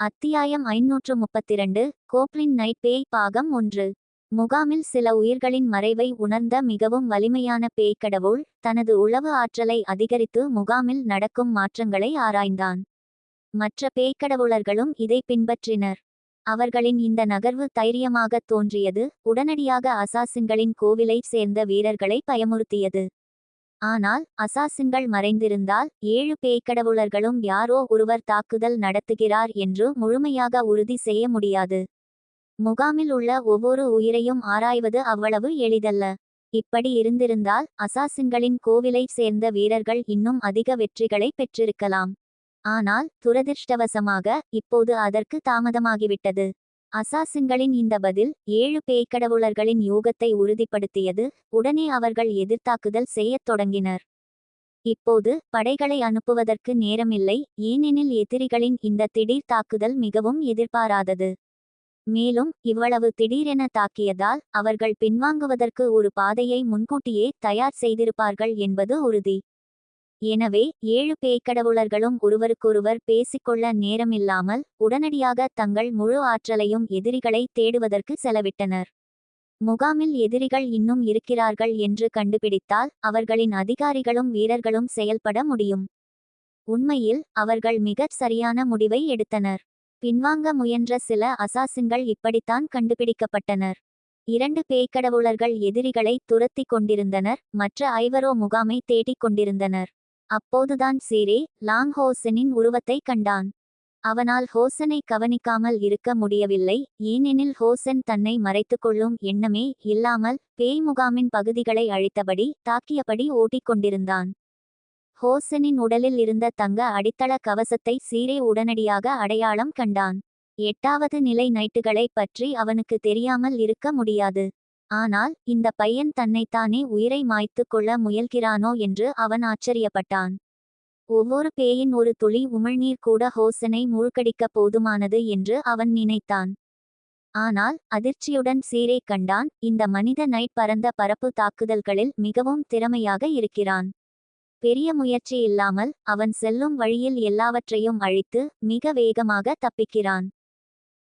அத்தியாயம் ஐநூற்று முப்பத்திரண்டு goblin night பேய் பாகம் ஒன்று. முகாமில் சில உயிர்களின் மறைவை உணர்ந்த மிகவும் வலிமையான பேய்க்கடவுள் தனது உளவு ஆற்றலை அதிகரித்து முகாமில் நடக்கும் மாற்றங்களை ஆராய்ந்தான். மற்ற பேய்க்கடவுளர்களும் இதை பின்பற்றினர். அவர்களின் இந்த நகர்வு தைரியமாகத் தோன்றியது உடனடியாக அசாசின்களின் கோவிலைச் சேர்ந்த வீரர்களை பயமுறுத்தியது. ஆனால் அசாசின்கள் மறைந்திருந்தால் ஏழு பேய்க்கடவுளர்களும் யாரோ ஒருவர் தாக்குதல் நடத்துகிறார் என்று முழுமையாக உறுதி செய்ய முடியாது. முகாமில் உள்ள ஒவ்வொரு உயிரையும் ஆராய்வது அவ்வளவு எளிதல்ல. இப்படி இருந்திருந்தால் அசாசின்களின் கோவிலைச் சேர்ந்த வீரர்கள் இன்னும் அதிக வெற்றிகளை பெற்றிருக்கலாம். ஆனால் துரதிர்ஷ்டவசமாக இப்போது அதற்கு தாமதமாகிவிட்டது. அசாசின்களின் இந்த பதில் ஏழு பேய்க்கடவுளர்களின் யூகத்தை உறுதிப்படுத்தியது. உடனே அவர்கள் எதிர்த்தாக்குதல் செய்யத் தொடங்கினர். இப்போது படைகளை அனுப்புவதற்கு நேரமில்லை. ஏனெனில் எதிரிகளின் இந்த திடீர் தாக்குதல் மிகவும் எதிர்பாராதது. மேலும் இவ்வளவு திடீரென தாக்கியதால் அவர்கள் பின்வாங்குவதற்கு ஒரு பாதையை முன்கூட்டியே தயார் செய்திருப்பார்கள் என்பது உறுதி. எனவே ஏழு பேய்க்கடவுளர்களும் ஒருவருக்கொருவர் பேசிக்கொள்ள நேரமில்லாமல் உடனடியாக தங்கள் முழு ஆற்றலையும் எதிரிகளை தேடுவதற்கு செலவிட்டனர். முகாமில் எதிரிகள் இன்னும் இருக்கிறார்கள் என்று கண்டுபிடித்தால் அவர்களின் அதிகாரிகளும் வீரர்களும் செயல்பட முடியும். உண்மையில் அவர்கள் மிகச் சரியான முடிவை எடுத்தனர். பின்வாங்க முயன்ற சில அசாசின்கள் இப்படித்தான் கண்டுபிடிக்கப்பட்டனர். இரண்டு பேய்க்கடவுளர்கள் எதிரிகளை துரத்தி கொண்டிருந்தனர். மற்ற ஐவரோ முகாமை தேடிக் கொண்டிருந்தனர். அப்போதுதான் சீரே லாங் ஹோசனின் உருவத்தை கண்டான். அவனால் ஹோசனை கவனிக்காமல் இருக்க முடியவில்லை. ஏனெனில் ஹோசன் தன்னை மறைத்துக்கொள்ளும் எண்ணமே இல்லாமல் பேய் முகாமின் பகுதிகளை அழித்தபடி தாக்கியபடி ஓட்டிக்கொண்டிருந்தான் ஹோசனின் உடலில் இருந்த தங்க அடித்தள கவசத்தை சீரே உடனடியாக அடையாளம் கண்டான். எட்டாவது நிலை நைட்டுகளை பற்றி அவனுக்கு தெரியாமல் இருக்க முடியாது. ஆனால் இந்த பையன் தன்னைத்தானே உயிரை மாய்த்து கொள்ள முயல்கிறானோ என்று அவன் ஆச்சரியப்பட்டான். ஒவ்வொரு பேயின் ஒரு துளி உமிழ்நீர் கூட ஹோசனை மூழ்கடிக்க போதுமானது என்று அவன் நினைத்தான். ஆனால் அதிர்ச்சியுடன் சீரே கண்டான். இந்த மனித நைட் பரந்த பரப்பு தாக்குதல்களில் மிகவும் திறமையாக இருக்கிறான். பெரிய முயற்சி இல்லாமல் அவன் செல்லும் வழியில் எல்லாவற்றையும் அழித்து மிக வேகமாக தப்பிக்கிறான்.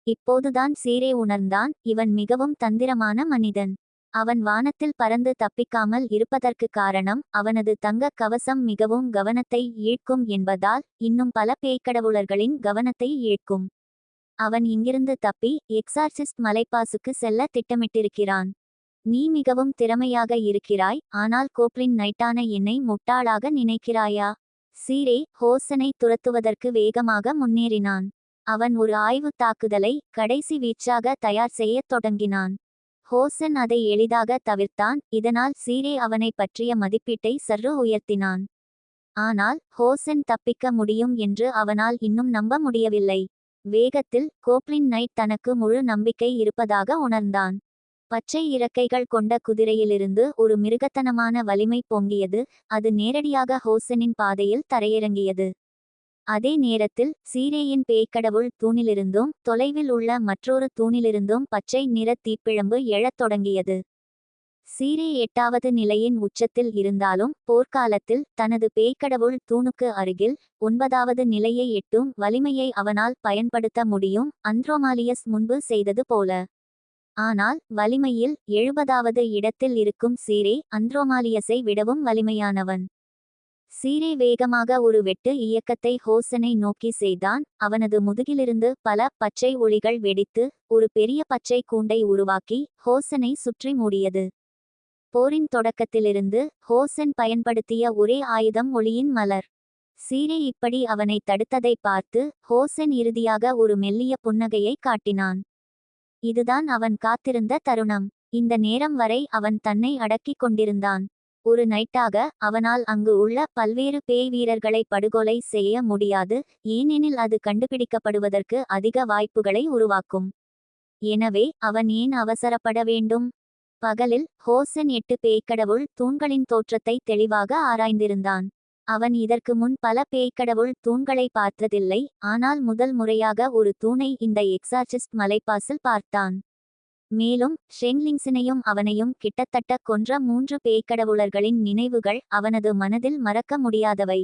இப்போதுதான் சீரே உணர்ந்தான். இவன் மிகவும் தந்திரமான மனிதன். அவன் வானத்தில் பறந்து தப்பிக்காமல் இருப்பதற்கு காரணம் அவனது தங்க கவசம் மிகவும் கவனத்தை ஈழ்க்கும் என்பதால் இன்னும் பல பேய்க்கடவுளர்களின் கவனத்தை ஈழ்க்கும் அவன் இங்கிருந்து தப்பி எக்ஸார்சிஸ்ட் மலைப்பாசுக்கு செல்ல திட்டமிட்டிருக்கிறான். நீ மிகவும் திறமையாக இருக்கிறாய். ஆனால் கோப்ளின் நைட்டான என்னை முட்டாளாக நினைக்கிறாயா? சீரே ஹோசனை துரத்துவதற்கு வேகமாக முன்னேறினான். அவன் ஒரு ஆய்வு தாக்குதலை கடைசி வீச்சாக தயார் செய்யத் தொடங்கினான். ஹோசன் அதை எளிதாக தவிர்த்தான் இதனால் சீரே அவனை பற்றிய மதிப்பீட்டை சற்று உயர்த்தினான். ஆனால் ஹோசன் தப்பிக்க முடியும் என்று அவனால் இன்னும் நம்ப முடியவில்லை. வேகத்தில் கோப்ளின் நைட் தனக்கு முழு நம்பிக்கை இருப்பதாக உணர்ந்தான். பச்சை இறக்கைகள் கொண்ட குதிரையிலிருந்து ஒரு மிருகத்தனமான வலிமை பொங்கியது அது நேரடியாக ஹோசனின் பாதையில் தரையிறங்கியது. அதே நேரத்தில் சீரேயின் பேய்க்கடவுள் தூணிலிருந்தும் தொலைவில் உள்ள மற்றொரு தூணிலிருந்தும் பச்சை நிற தீப்பிழம்பு எழத் தொடங்கியது. சீரே எட்டாவது நிலையின் உச்சத்தில் இருந்தாலும் போர்க்காலத்தில் தனது பேய்க்கடவுள் தூணுக்கு அருகில் ஒன்பதாவது நிலையை எட்டும் வலிமையை அவனால் பயன்படுத்த முடியும் அந்த்ரோமாலியஸ் முன்பு செய்தது போல. ஆனால் வலிமையில் எழுபதாவது இடத்தில் இருக்கும் சீரே அந்த்ரோமாலியஸை விடவும் வலிமையானவன். சீரே வேகமாக ஒரு வெட்டு இயக்கத்தை ஹோசனை நோக்கி செய்தான். அவனது முதுகிலிருந்து பல பச்சை ஒளிகள் வெடித்து ஒரு பெரிய பச்சை கூண்டை உருவாக்கி ஹோசனை சுற்றி மூடியது. போரின் தொடக்கத்திலிருந்து ஹோசன் பயன்படுத்திய ஒரே ஆயுதம் ஒளியின் மலர். சீரே இப்படி அவனை தடுத்ததை பார்த்து ஹோசன் இறுதியாக ஒரு மெல்லிய புன்னகையை காட்டினான். இதுதான் அவன் காத்திருந்த தருணம். இந்த நேரம் வரை அவன் தன்னை அடக்கிக் கொண்டிருந்தான். ஒரு நைட்டாக அவனால் அங்கு உள்ள பல்வேறு பேய் வீரர்களை படுகொலை செய்ய முடியாது ஏனெனில் அது கண்டுபிடிக்கப்படுவதற்கு அதிக வாய்ப்புகளை உருவாக்கும். எனவே அவன் ஏன் அவசரப்பட வேண்டும்? பகலில் ஹோசன் எட்டு பேய்க்கடவுள் தூண்களின் தோற்றத்தை தெளிவாக ஆராய்ந்திருந்தான். அவன் இதற்கு முன் பல பேய்க்கடவுள் தூண்களை பார்த்ததில்லை ஆனால் முதல் முறையாக ஒரு தூணை இந்த எக்ஸார்சிஸ்ட் மலைப்பாசில் பார்த்தான். மேலும் ஷெங்லிங்ஸினையும் அவனையும் கிட்டத்தட்ட கொன்ற மூன்று பேய்க்கடவுளர்களின் நினைவுகள் அவனது மனதில் மறக்க முடியாதவை.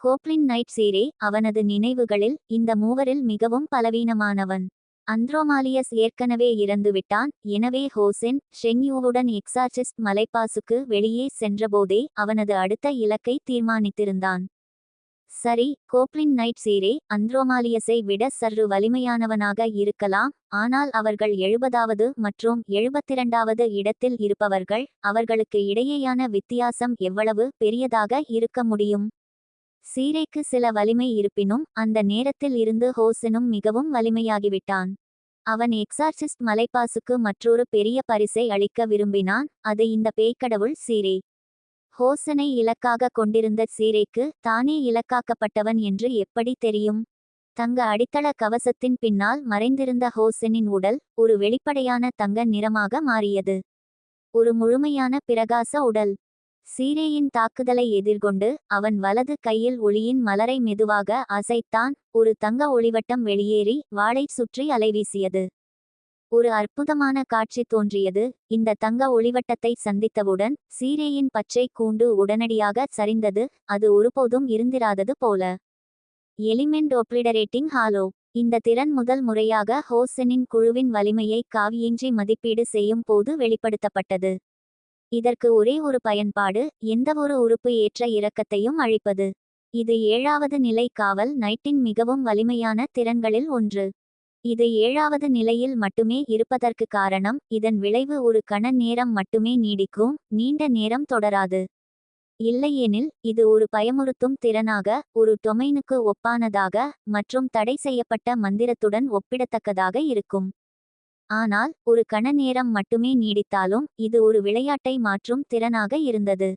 கோப்ளின் நைட் சீரே அவனது நினைவுகளில் இந்த மூவரில் மிகவும் பலவீனமானவன். அந்த்ரோமாலியஸ் ஏற்கனவே இறந்துவிட்டான் எனவே ஹோசென் ஷெங்யூவுடன் எக்ஸார்சிஸ்ட் மலைப்பாசுக்கு வெளியே சென்றபோதே அவனது அடுத்த இலக்கை தீர்மானித்திருந்தான். சரி கோப்லின் நைட் சீரே அந்த்ரோமாலியஸை விட சற்று வலிமையானவனாக இருக்கலாம். ஆனால் அவர்கள் எழுபதாவது மற்றும் எழுபத்திரண்டாவது இடத்தில் இருப்பவர்கள் அவர்களுக்கு இடையேயான வித்தியாசம் எவ்வளவு பெரியதாக இருக்க முடியும்? சீரேக்கு சில வலிமை இருப்பினும் அந்த நேரத்தில் இருந்து ஹோசனும் மிகவும் வலிமையாகிவிட்டான். அவன் எக்ஸார்சிஸ்ட் மலைப்பாசுக்கு மற்றொரு பெரிய பரிசை அளிக்க விரும்பினான். அது இந்த பேய்க்கடவுள் சீரே. ஹோசனை இலக்காக கொண்டிருந்த சீரைக்கு தானே இலக்காக்கப்பட்டவன் என்று எப்படி தெரியும்? தங்க அடித்தள கவசத்தின் பின்னால் மறைந்திருந்த ஹோசனின் உடல் ஒரு வெளிப்படையான தங்க நிறமாக மாறியது. ஒரு முழுமையான பிரகாச உடல். சீரேயின் தாக்குதலை எதிர்கொண்டு அவன் வலது கையில் ஒளியின் மலரை மெதுவாக அசைத்தான் ஒரு தங்க ஒளிவட்டம் வெளியேறி வாளைச் சுற்றி அலைவீசியது. ஒரு அற்புதமான காட்சி தோன்றியது. இந்த தங்க ஒளிவட்டத்தை சந்தித்தவுடன் சீரேயின் பச்சை கூண்டு உடனடியாக சரிந்தது. அது ஒருபோதும் இருந்திராதது போல. Element obliterating halo. இந்த திறன் முதல் முறையாக ஹோசனின் குழுவின் வலிமையை காவியின்றி மதிப்பீடு செய்யும் போது வெளிப்படுத்தப்பட்டது. இதற்கு ஒரே ஒரு பயன்பாடு எந்தவொரு உறுப்பு ஏற்ற இறக்கத்தையும் அழிப்பது. இது ஏழாவது நிலை காவல் நைட்டின் மிகவும் வலிமையான திறன்களில் ஒன்று. இது ஏழாவது நிலையில் மட்டுமே இருப்பதற்கு காரணம் இதன் விளைவு ஒரு கண நேரம் மட்டுமே நீடிக்கும் நீண்ட நேரம் தொடராது. இல்லையெனில் இது ஒரு பயமுறுத்தும் திறனாக ஒரு டொமைனுக்கு ஒப்பானதாக மற்றும் தடை செய்யப்பட்ட மந்திரத்துடன் ஒப்பிடத்தக்கதாக இருக்கும். ஆனால் ஒரு கண நேரம் மட்டுமே நீடித்தாலும் இது ஒரு விளையாட்டை மாற்றும் திறனாக இருந்தது.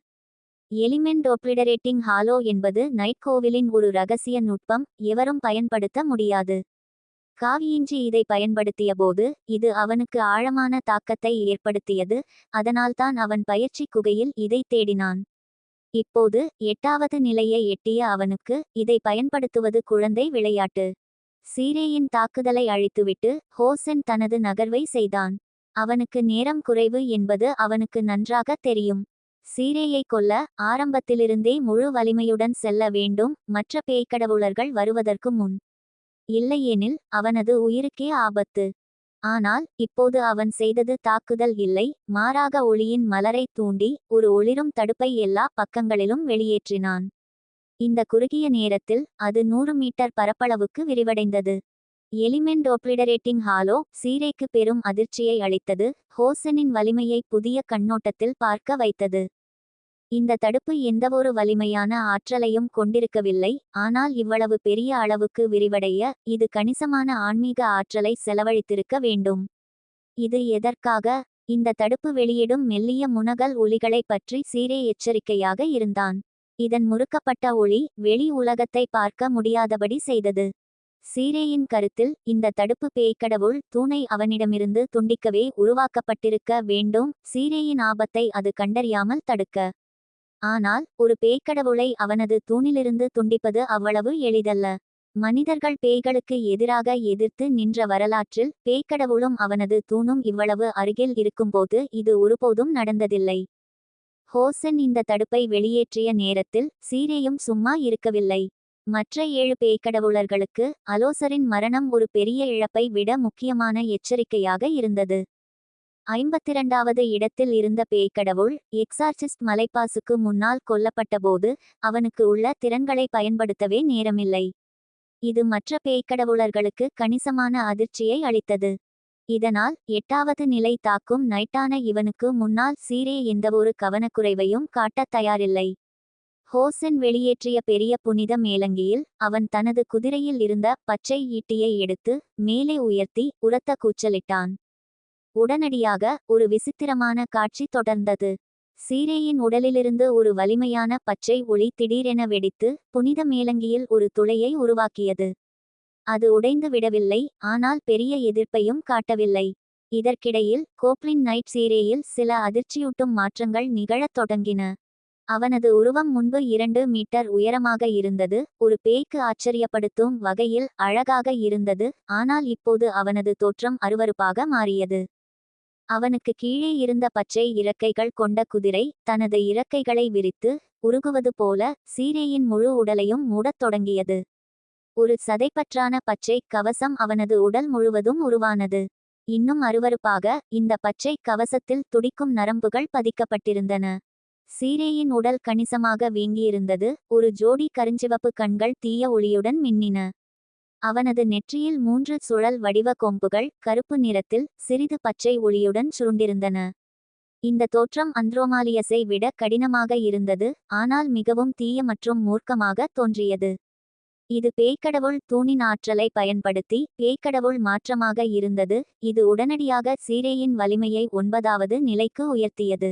எலிமெண்ட் ஒப்ளிடரேட்டிங் ஹாலோ என்பது நைட் கோவிலின் ஒரு ரகசிய நுட்பம் எவரும் பயன்படுத்த முடியாது. காவியின்றி இதை பயன்படுத்தியபோது இது அவனுக்கு ஆழமான தாக்கத்தை ஏற்படுத்தியது அதனால்தான் அவன் பயிற்சி குகையில் இதை தேடினான். இப்போது எட்டாவது நிலையை எட்டிய அவனுக்கு இதை பயன்படுத்துவது குழந்தை விளையாட்டு. சீரேயின் தாக்குதலை அழித்துவிட்டு ஹோசன் தனது நகர்வை செய்தான். அவனுக்கு நேரம் குறைவு என்பது அவனுக்கு நன்றாக தெரியும். சீரேயை கொல்ல ஆரம்பத்திலிருந்தே முழு வலிமையுடன் செல்ல வேண்டும் மற்ற பேய்க்கடவுளர்கள் வருவதற்கு முன். இல்லையெனில் அவனது உயிருக்கே ஆபத்து. ஆனால் இப்போது அவன் செய்தது தாக்குதல் இல்லை மாறாக ஒளியின் மலரை தூண்டி ஒரு ஒளிரும் தடுப்பை எல்லா பக்கங்களிலும் வெளியேற்றினான். இந்த குறுகிய நேரத்தில் அது நூறு மீட்டர் பரப்பளவுக்கு விரிவடைந்தது. எலிமெண்ட் ஒப்ளிடரேட்டிங் ஹாலோ சீரேக்கு பெரும் அதிர்ச்சியை அளித்தது ஹோசனின் வலிமையை புதிய கண்ணோட்டத்தில் பார்க்க வைத்தது. இந்த தடுப்பு எந்தவொரு வலிமையான ஆற்றலையும் கொண்டிருக்கவில்லை ஆனால் இவ்வளவு பெரிய அளவுக்கு விரிவடைய இது கணிசமான ஆன்மீக ஆற்றலை செலவழித்திருக்க வேண்டும். இது எதற்காக? இந்த தடுப்பு வெளியிடும் மெல்லிய முனகல் ஒலிகளை பற்றி சீரே எச்சரிக்கையாக இருந்தான். இதன் முறுக்கப்பட்ட ஒளி வெளி உலகத்தை பார்க்க முடியாதபடி செய்தது. சீரேயின் கருத்தில் இந்த தடுப்பு பேய்க்கடவுள் தூணை அவனிடமிருந்து துண்டிக்கவே உருவாக்கப்பட்டிருக்க வேண்டும் சீரேயின் ஆபத்தை அது கண்டறியாமல் தடுக்க. ஆனால் ஒரு பேய்க்கடவுளை அவனது தூணிலிருந்து துண்டிப்பது அவ்வளவு எளிதல்ல. மனிதர்கள் பேய்களுக்கு எதிராக எதிர்த்து நின்ற வரலாற்றில் பேய்க்கடவுளும் அவனது தூணும் இவ்வளவு அருகில் இருக்கும்போது இது ஒருபோதும் நடந்ததில்லை. ஹோசன் இந்த தடுப்பை வெளியேற்றிய நேரத்தில் சீரேயும் சும்மா இருக்கவில்லை. மற்ற ஏழு பேய்க்கடவுளர்களுக்கு அலோசரின் மரணம் ஒரு பெரிய இழப்பை விட முக்கியமான எச்சரிக்கையாக இருந்தது. ஐம்பத்திரண்டாவது இடத்தில் இருந்த பேய்க்கடவுள் எக்ஸார்சிஸ்ட் மலைப்பாசுக்கு முன்னால் கொல்லப்பட்டபோது அவனுக்கு உள்ள திறன்களை பயன்படுத்தவே நேரமில்லை. இது மற்ற பேய்க்கடவுளர்களுக்கு கணிசமான அதிர்ச்சியை அளித்தது. இதனால் எட்டாவது நிலை தாக்கும் நைட்டான இவனுக்கு முன்னால் சீரே எந்தவொரு கவனக்குறைவையும் காட்டத் தயாரில்லை. ஹோசன் வெளியேற்றிய பெரிய புனித மேலங்கியில் அவன் தனது குதிரையில் இருந்த பச்சை ஈட்டியை எடுத்து மேலே உயர்த்தி உரத்த கூச்சலிட்டான். உடனடியாக ஒரு விசித்திரமான காட்சி தொடர்ந்தது. சீரேயின் உடலிலிருந்து ஒரு வலிமையான பச்சை ஒளி திடீரென வெடித்து புனித மேலங்கியில் ஒரு துளையை உருவாக்கியது. அது உடைந்து விடவில்லை ஆனால் பெரிய எதிர்ப்பையும் காட்டவில்லை. இதற்கிடையில் கோப்ளின் நைட் சீரேயில் சில அதிர்ச்சியூட்டும் மாற்றங்கள் நிகழத் தொடங்கின. அவனது உருவம் முன்பு இரண்டு மீட்டர் உயரமாக இருந்தது ஒரு பேய்க்கு ஆச்சரியப்படுத்தும் வகையில் அழகாக இருந்தது ஆனால் இப்போது அவனது தோற்றம் அருவருப்பாக மாறியது. அவனுக்கு கீழே இருந்த பச்சை இறக்கைகள் கொண்ட குதிரை தனது இறக்கைகளை விரித்து உருகுவது போல சீரேயின் முழு உடலையும் மூடத் தொடங்கியது. ஒரு சதைப்பற்றான பச்சை கவசம் அவனது உடல் முழுவதும் உருவானது. இன்னும் அருவருப்பாக இந்த பச்சை கவசத்தில் துடிக்கும் நரம்புகள் பதிக்கப்பட்டிருந்தன. சீரேயின் உடல் கணிசமாக வீங்கியிருந்தது. ஒரு ஜோடி கருஞ்சிவப்பு கண்கள் தீய ஒளியுடன் மின்னின. அவனது நெற்றியில் மூன்று சுழல் வடிவ கொம்புகள் கருப்பு நிறத்தில் சிறிது பச்சை ஒளியுடன் சுருண்டிருந்தன. இந்த தோற்றம் அந்த்ரோமாலியஸை விட கடினமாக இருந்தது ஆனால் மிகவும் தீய மற்றும் மூர்க்கமாக தோன்றியது. இது பேய்க்கடவுள் தூணின் ஆற்றலை பயன்படுத்தி பேய்க்கடவுள் மாற்றமாக இருந்தது இது உடனடியாக சீரேயின் வலிமையை ஒன்பதாவது நிலைக்கு உயர்த்தியது.